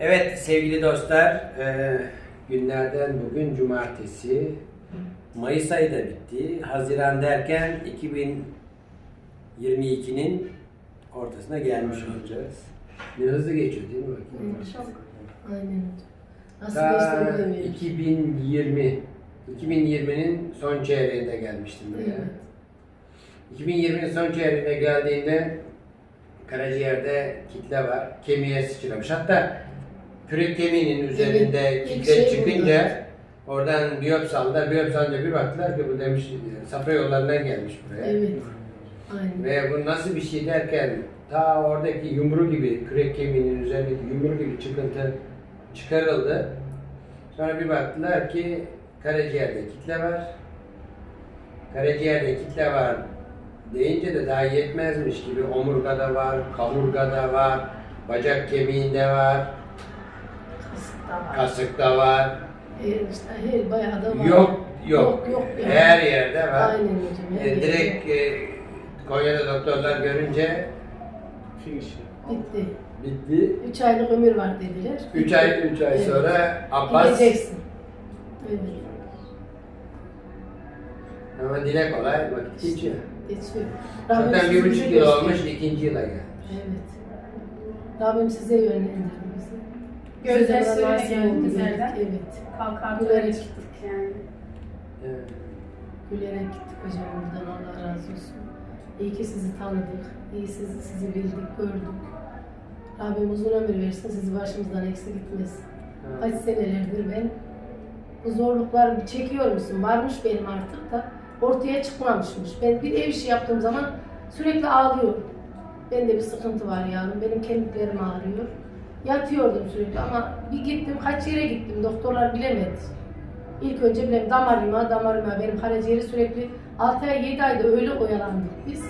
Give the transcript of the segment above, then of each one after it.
Evet sevgili dostlar, e, günlerden bugün cumartesi. Mayıs ayı da bitti. Haziran derken 2022'nin ortasına gelmiş olacağız. Ne hızlı geçiyor değil mi? Çok. Aynen hocam. Nasıl Ta geçti bilemiyorum. 2020, 2020'nin son çeyreğinde gelmiştim buraya. Evet. 2020'nin son çeyreğine geldiğinde karaciğerde kitle var. Kemiğe sıçramış. Hatta kürek kemiğinin üzerinde kitle şey çıkınca oradan biyopsi aldılar. Biyopsi alınca bir baktılar ki bu demiş safra yollarından gelmiş buraya. Evet. Aynen. Ve bu nasıl bir şey derken ta oradaki yumru gibi kürek kemiğinin üzerindeki yumru gibi çıkıntı çıkarıldı. Sonra bir baktılar ki karaciğerde kitle var. Karaciğerde kitle var deyince de daha yetmezmiş gibi omurgada var, kaburgada var, bacak kemiğinde var, da var. kasıkta var. Her, işte her bayağı da var. Yok, yok. Yok, yok yani. Her yerde var. Aynen hocam. her E, yerde direkt e, Konya'da doktorlar görünce Finish. Bitti. bitti. 3 aylık ömür var dediler. 3 ay 3 ay Evet. sonra Abbas Gideceksin. Evet. ama dile kolay vakit geçiyor. Geçiyor. Zaten bir buçuk yıl olmuş ikinci yıla gelmiş. Evet. Rabbim size yönlendirdi bizi. Gözler geldiniz geldik. evden. Evet. Kalkar Gülerek gittik. çıktık yani. Evet. Gülerek gittik hocam buradan Allah razı olsun. İyi ki sizi tanıdık. İyi sizi, sizi bildik, gördük. Rabbim uzun ömür versin, sizi başımızdan eksik gitmesin. Kaç senelerdir ben bu zorluklar çekiyor musun? Varmış benim artık da ortaya çıkmamışmış. Ben bir ev işi yaptığım zaman sürekli ağlıyorum. Bende bir sıkıntı var yavrum. Benim kemiklerim ağrıyor. Yatıyordum sürekli ama bir gittim kaç yere gittim doktorlar bilemedi. İlk önce bilem damarıma damarıma benim karaciğeri sürekli 6 ay 7 ayda öyle oyalandık biz.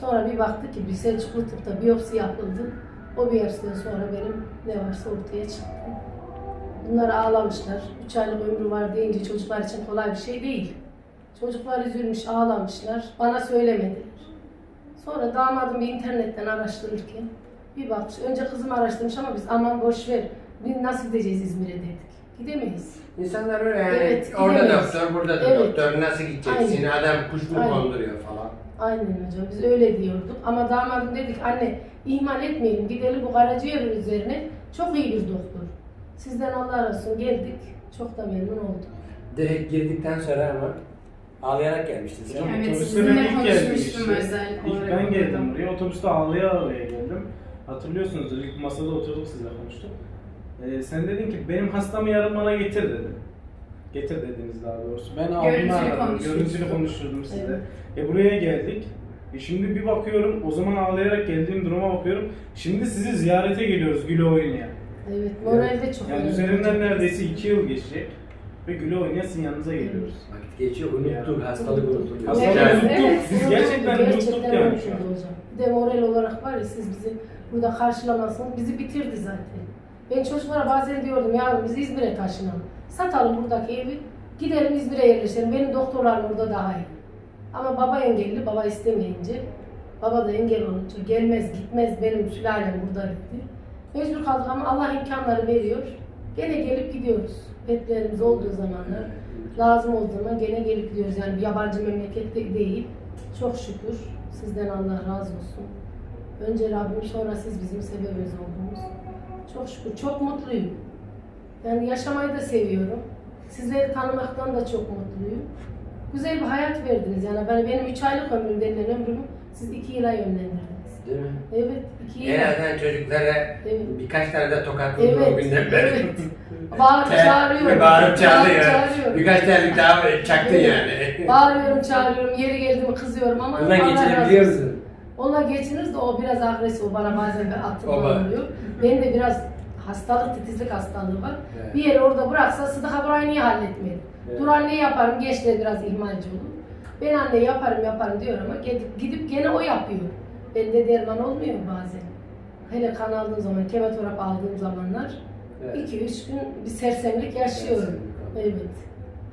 Sonra bir baktık ki bir Selçuklu tıpta biyopsi yapıldı. O biyopsiden sonra benim ne varsa ortaya çıktı. Bunlar ağlamışlar. 3 aylık ömrü var deyince çocuklar için kolay bir şey değil. Çocuklar üzülmüş, ağlamışlar. Bana söylemediler. Sonra damadım bir internetten araştırırken bir bakmış. Önce kızım araştırmış ama biz aman boş ver. Biz nasıl gideceğiz İzmir'e dedik. Gidemeyiz. İnsanlar öyle yani Evet, orada gidemeyiz. doktor, burada da Evet. doktor nasıl gideceksin? Adam kuş mu Aynen. konduruyor falan. Aynen hocam biz öyle diyorduk. Ama damadım dedik anne ihmal etmeyelim gidelim bu karaciğer üzerine çok iyi bir doktor. Sizden Allah razı olsun geldik. Çok da memnun olduk. Direkt girdikten sonra ama ağlayarak gelmiştin sen. Evet, otobüste sizinle ben ilk geldim konuşmuştum işte. özel İlk olarak ben geldim buraya. Otobüste ağlaya ağlaya geldim. Hatırlıyorsunuz ilk masada oturduk sizle konuştuk. Ee, sen dedin ki benim hastamı yarın bana getir dedin. Getir dediniz daha doğrusu. Ben abimi Görüntülü aradım. Görüntülü konuşturdum sizle. Evet. E buraya geldik. E şimdi bir bakıyorum, o zaman ağlayarak geldiğim duruma bakıyorum. Şimdi sizi ziyarete geliyoruz güle oynaya. Evet moralde çok Yani üzerinden neredeyse iki yıl geçecek. Ve güle oynaya sizin yanınıza geliyoruz. Vakit geçiyor unuttuk, hastalık unutuluyor. Hastalık Evet, unuttuk. evet. Biz gerçekten unuttuk yani şu an. Bir de moral olarak var ya siz bizi burada karşılamazsınız. Bizi bitirdi zaten. Ben çocuklara bazen diyordum yavrum biz İzmir'e taşınalım. Satalım buradaki evi. Gidelim İzmir'e yerleşelim. Benim doktorlarım orada daha iyi. Ama baba engelli, baba istemeyince, baba da engel olunca gelmez gitmez benim sülalem burada dedi. Mecbur kaldık ama Allah imkanları veriyor. Gene gelip gidiyoruz. Petlerimiz olduğu zamanlar lazım olduğu zaman gene gelip gidiyoruz. Yani bir yabancı memlekette değil. Çok şükür. Sizden Allah razı olsun. Önce Rabbim sonra siz bizim sebebimiz oldunuz. Çok şükür. Çok mutluyum. Yani yaşamayı da seviyorum. Sizleri tanımaktan da çok mutluyum. Güzel bir hayat verdiniz. Yani ben, benim 3 aylık ömrüm denilen ömrümü siz 2 yıla yönlendirdiniz. Değil mi? Evet, 2 yıla. En azından çocuklara Evet. birkaç tane de tokat vurdu o Evet, günden beri. evet. Bağırıp çağırıyorum. Bağırıp çağırıyor. çağırıyorum. Birkaç tane daha çaktın Evet. yani. Bağırıyorum, çağırıyorum. Yeri geldi mi kızıyorum ama razı geçirebiliyor musun? Onunla geçiniriz de o biraz agresif. Bana bazen bir atım Baba. oluyor. Benim de biraz hastalık, titizlik hastalığı var. Evet. Bir yeri orada bıraksa Sıdıka burayı niye halletmedi? Evet. Dur anne yaparım, gençler biraz ihmalci olur. Ben anne yaparım yaparım diyor ama gidip, gidip gene o yapıyor. Bende derman olmuyor bazen. Hele kan aldığım zaman, kemoterap aldığım zamanlar Evet. 2-3 gün bir sersemlik yaşıyorum. Sersemlik Evet.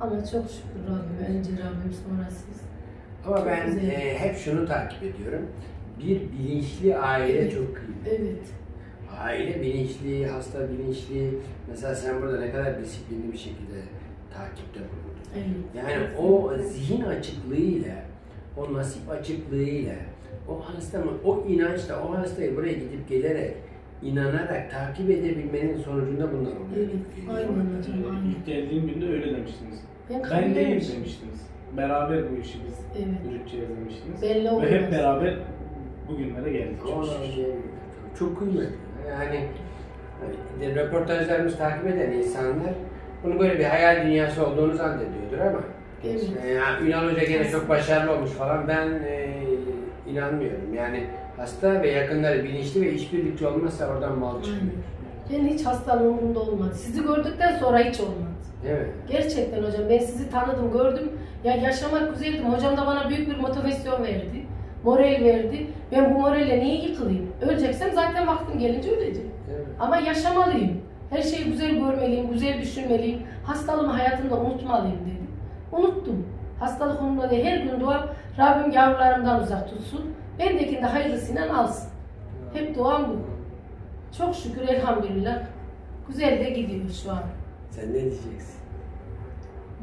Ama çok şükür Rabbim, önce Rabbim sonra siz. Ama ben e, hep şunu takip ediyorum. Bir bilinçli aile Evet. çok kıymetli. Evet. aile bilinçli, hasta bilinçli. Mesela sen burada ne kadar disiplinli bir şekilde takipte bulundun. Evet. Yani o zihin açıklığıyla, o nasip açıklığıyla, o hastanın, o inançla, o hastayı buraya gidip gelerek, inanarak takip edebilmenin sonucunda bunlar oluyor. Evet, aynen hocam. İlk geldiğim günde öyle demiştiniz. Ben Ben değilim demiştiniz. Beraber bu işi biz Evet. yürüteceğiz demiştiniz. Belli Ve hep beraber bugünlere geldik. Çok kıymetli. Yani hani de röportajlarımızı takip eden insanlar bunu böyle bir hayal dünyası olduğunu zannediyordur ama Evet. yani Ünal Hoca gene çok başarılı olmuş falan ben e, inanmıyorum. Yani hasta ve yakınları bilinçli ve işbirlikçi olmazsa oradan mal çıkmıyor. Ben hiç hastalığım umurumda olmadı. Sizi gördükten sonra hiç olmadı. Mi? Gerçekten hocam ben sizi tanıdım, gördüm. Ya yaşamak güzeldi. Hocam da bana büyük bir motivasyon verdi. Moral verdi. Ben bu moralle niye yıkılayım? Öleceksem zaten vaktim gelince öleceğim. Mi? Ama yaşamalıyım. Her şeyi güzel görmeliyim, güzel düşünmeliyim. Hastalığımı hayatımda unutmalıyım dedim. Unuttum. Hastalık umurumda değil. Her gün dua Rabbim yavrularımdan uzak tutsun. Bendekini de hayırlısıyla alsın. Hep duam bu. Çok şükür elhamdülillah. Güzel de gidiyor şu an. Sen ne diyeceksin?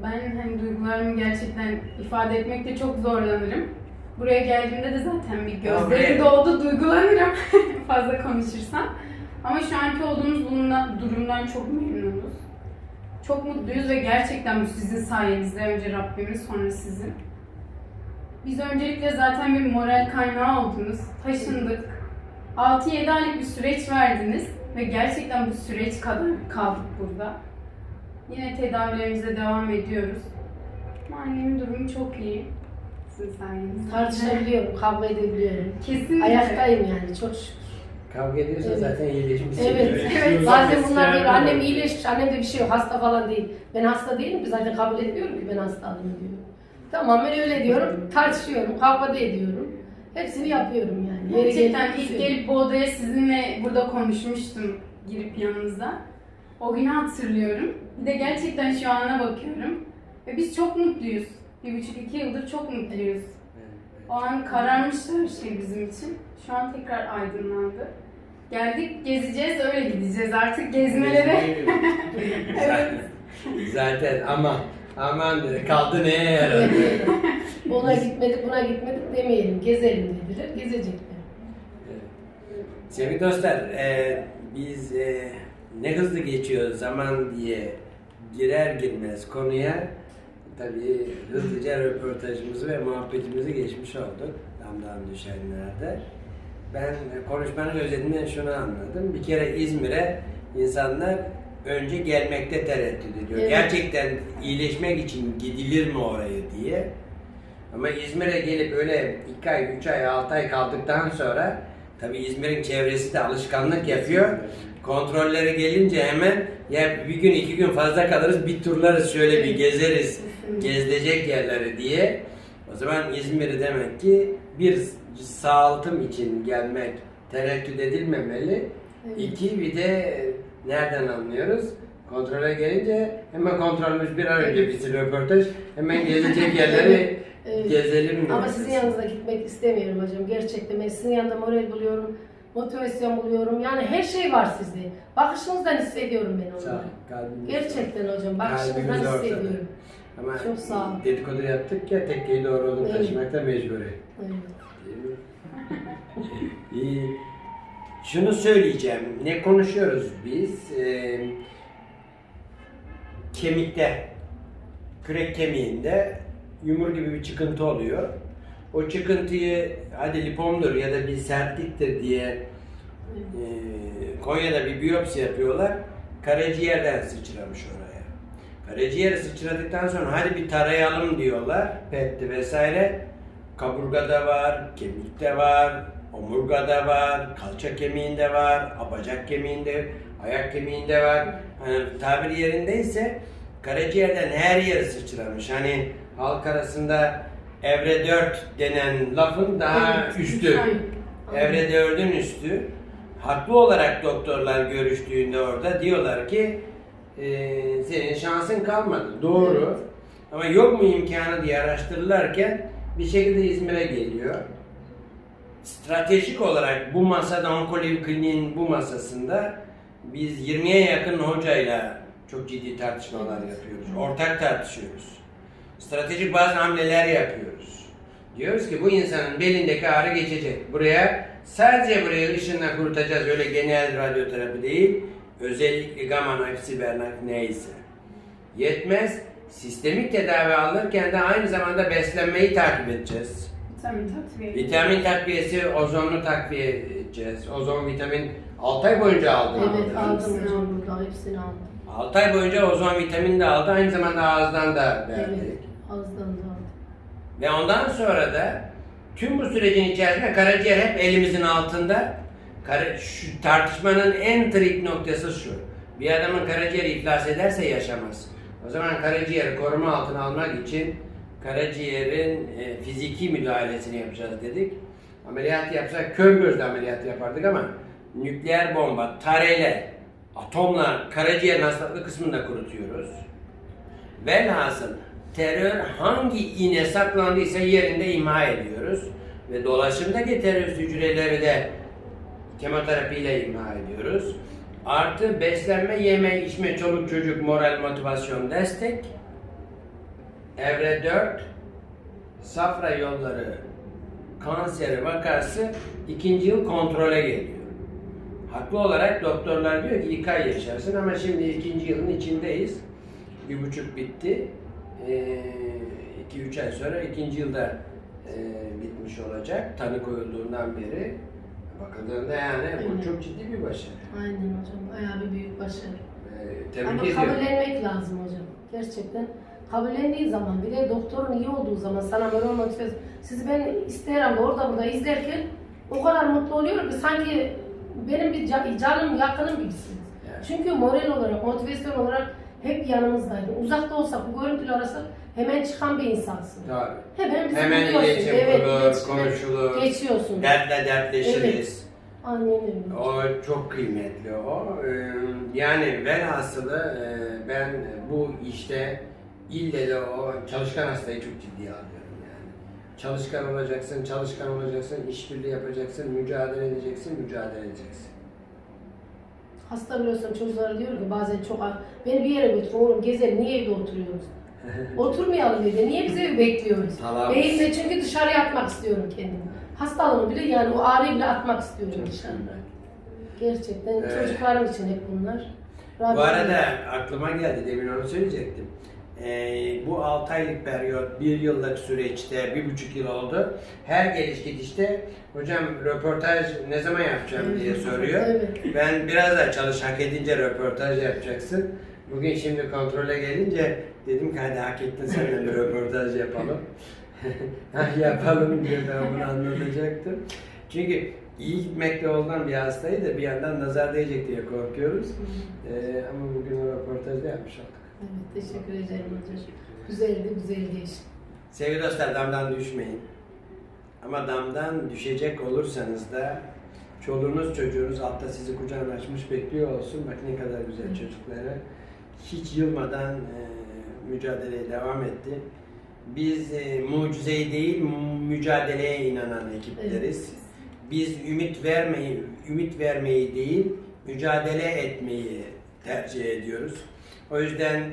Ben hani duygularımı gerçekten ifade etmekte çok zorlanırım. Buraya geldiğimde de zaten bir gözleri doldu, duygulanırım fazla konuşursam. Ama şu anki olduğumuz bundan, durumdan çok memnunuz. Çok mutluyuz ve gerçekten bu sizin sayenizde. Önce Rabbimin sonra sizin. Biz öncelikle zaten bir moral kaynağı oldunuz. Taşındık. 6-7 aylık bir süreç verdiniz ve gerçekten bu süreç kadar kaldık burada. Yine tedavilerimize devam ediyoruz. Annemin durumu çok iyi. Sizin sayenizde. Tartışabiliyorum, kavga edebiliyorum. Kesinlikle. Ayaktayım yani çok şükür. Kavga ediyorsan Evet. zaten iyileşmişsin. Evet, Evet. Zaten bunlar bir annem iyileşmiş, annemde bir şey yok, hasta falan değil. Ben hasta değilim ki zaten kabul etmiyorum ki ben hastalığımı diyorum. Tamamen öyle diyorum, tartışıyorum, kavga da ediyorum. Hepsini yapıyorum yani. Gerçekten ilk gelip bu odaya sizinle burada konuşmuştum girip yanınızda. O günü hatırlıyorum. Bir de gerçekten şu ana bakıyorum. Ve biz çok mutluyuz. Bir buçuk iki yıldır çok mutluyuz. O an kararmıştı her şey bizim için. Şu an tekrar aydınlandı. Geldik, gezeceğiz, öyle gideceğiz artık gezmelere. evet. Zaten aman aman dedi kaldı neye yaradı? Ona gitmedik, buna gitmedik demeyelim, gezelim dediler, gezecekler. Sevgili dostlar, e, biz e, ne hızlı geçiyor zaman diye girer girmez konuya tabii hızlıca röportajımızı ve muhabbetimizi geçmiş olduk damdan düşenlerde. Ben konuşmanın özetinden şunu anladım. Bir kere İzmir'e insanlar önce gelmekte tereddüt ediyor. Evet. Gerçekten iyileşmek için gidilir mi oraya diye. Ama İzmir'e gelip öyle 2 ay, 3 ay, 6 ay kaldıktan sonra tabii İzmir'in çevresi de alışkanlık yapıyor. Kontrolleri gelince hemen ya bir gün iki gün fazla kalırız bir turlarız şöyle bir gezeriz gezilecek yerleri diye. O zaman İzmir'i demek ki bir sağaltım için gelmek tereddüt edilmemeli. Evet. İki bir de nereden anlıyoruz? Kontrole gelince hemen kontrolümüz bir an önce bitsin röportaj. Hemen gezecek yerleri Evet. gezelim? Ama sizin yanınıza gitmek istemiyorum hocam. Gerçekten ben sizin yanında moral buluyorum, motivasyon buluyorum. Yani her şey var sizde. Bakışınızdan hissediyorum ben Sağ onları. kalbimiz Gerçekten hocam, bakışınızdan hissediyorum. Ama Çok sağ ol. dedikodu yaptık ya tekkeyi doğru olduğunu Evet. taşımakta mecburi. Evet. İyi. Şunu söyleyeceğim. Ne konuşuyoruz biz? Ee, kemikte, kürek kemiğinde yumur gibi bir çıkıntı oluyor. O çıkıntıyı hadi lipomdur ya da bir sertliktir diye e, Konya'da bir biyopsi yapıyorlar. Karaciğerden sıçramış oraya. Karaciğeri sıçradıktan sonra hadi bir tarayalım diyorlar. PET'ti vesaire. Kaburgada var, kemikte var, omurgada var, kalça kemiğinde var, abacak kemiğinde, ayak kemiğinde var. Hani tabiri yerindeyse karaciğerden her yere sıçramış. Hani halk arasında evre 4 denen lafın daha Evet, üstü. Evre 4'ün üstü. Haklı olarak doktorlar görüştüğünde orada diyorlar ki "Ee, senin şansın kalmadı. Doğru. Ama yok mu imkanı diye araştırırlarken bir şekilde İzmir'e geliyor. stratejik olarak bu masada onkoloji kliniğin bu masasında biz 20'ye yakın hocayla çok ciddi tartışmalar yapıyoruz. Ortak tartışıyoruz. Stratejik bazı hamleler yapıyoruz. Diyoruz ki bu insanın belindeki ağrı geçecek. Buraya sadece buraya ışınla kurutacağız. Öyle genel radyoterapi değil. Özellikle gamma siber knife neyse. Yetmez. Sistemik tedavi alırken de aynı zamanda beslenmeyi takip edeceğiz. Vitamin takviye. Vitamin takviyesi, ozonlu takviye edeceğiz. Ozon vitamin 6 ay boyunca aldım. Evet aldım hocam burada hepsini aldım. 6 ay boyunca ozon vitamini de aldı. Aynı zamanda ağızdan da verdik. Evet ağızdan da aldım. Ve ondan sonra da tüm bu sürecin içerisinde karaciğer hep elimizin altında. Şu tartışmanın en trik noktası şu. Bir adamın karaciğeri iflas ederse yaşamaz. O zaman karaciğeri koruma altına almak için karaciğerin e, fiziki müdahalesini yapacağız dedik. Ameliyat yapsak kör gözle ameliyat yapardık ama nükleer bomba, tareyle, atomla karaciğerin hastalıklı kısmını da kurutuyoruz. Velhasıl terör hangi iğne saklandıysa yerinde imha ediyoruz. Ve dolaşımdaki terörist hücreleri de kemoterapiyle imha ediyoruz. Artı beslenme, yeme, içme, çoluk çocuk, moral, motivasyon, destek. Evre 4, safra yolları kanseri vakası ikinci yıl kontrole geliyor. Haklı olarak doktorlar diyor ki iki ay yaşarsın ama şimdi ikinci yılın içindeyiz. Bir buçuk bitti. Ee, iki üç ay sonra ikinci yılda e, bitmiş olacak. Tanı koyulduğundan beri. Bakıldığında yani bu Evet. çok ciddi bir başarı. Aynen hocam bayağı bir büyük başarı. Ee, tebrik Ama ediyorum. kabullenmek lazım hocam. Gerçekten kabullendiği zaman bir de doktorun iyi olduğu zaman sana böyle motive sizi ben isterim orada burada izlerken o kadar mutlu oluyorum ki sanki benim bir can- canım yakınım gibisiniz. Yani. Çünkü moral olarak, motivasyon olarak hep yanımızdaydın. Uzakta olsak, bu görüntülü arasak hemen çıkan bir insansın. Tabii. Hemen bizi Hemen iletişim Evet, kurulur, iletişime konuşulur. Geçiyorsun. Dertle dertleşiriz. Aynen öyle. O çok kıymetli o. Ee, Yani velhasılı e, ben bu işte ille de o çalışkan hastayı çok ciddiye alıyorum yani. Çalışkan olacaksın, çalışkan olacaksın, işbirliği yapacaksın, mücadele edeceksin, mücadele edeceksin. Hasta biliyorsun çocuklara diyor ki bazen çok. Beni bir yere götür oğlum gezelim niye evde oturuyoruz? Oturmayalım evde. Niye biz evi bekliyoruz? Tamam. Evde çünkü dışarıya atmak istiyorum kendimi. Hastalığımı bile yani o ağrıyı bile atmak istiyorum dışarıda. Gerçekten Evet. çocuklarım için hep bunlar. Bu Rabbim- arada aklıma geldi, demin onu söyleyecektim. Ee, bu 6 aylık periyot, bir yıllık süreçte, bir buçuk yıl oldu. Her geliş gidişte hocam röportaj ne zaman yapacağım diye soruyor. Evet. Ben biraz daha çalış, hak edince röportaj yapacaksın. Bugün şimdi kontrole gelince dedim ki hadi hak ettin seninle bir röportaj yapalım. Yapalım diye ben bunu anlatacaktım. Çünkü iyi gitmekte olan bir hastayı da bir yandan nazar değecek diye korkuyoruz. Ee, ama bugün o röportajda yapmış olduk. Evet, teşekkür ederim hocam. Güzeldi, güzeldi iş. Sevgili dostlar damdan düşmeyin. Ama damdan düşecek olursanız da çoluğunuz çocuğunuz altta sizi kucağına açmış bekliyor olsun. Bak ne kadar güzel çocukları. Hiç yılmadan e, mücadeleye devam etti. Biz e, mucizeyi değil mücadeleye inanan ekipleriz. Biz ümit vermeyi, ümit vermeyi değil, mücadele etmeyi tercih ediyoruz. O yüzden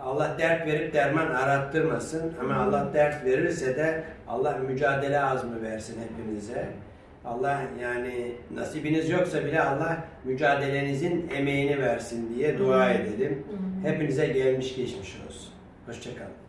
Allah dert verip derman arattırmasın ama Allah dert verirse de Allah mücadele azmi versin hepinize. Allah yani nasibiniz yoksa bile Allah mücadelenizin emeğini versin diye dua edelim. Hepinize gelmiş geçmiş olsun. Hoşçakalın.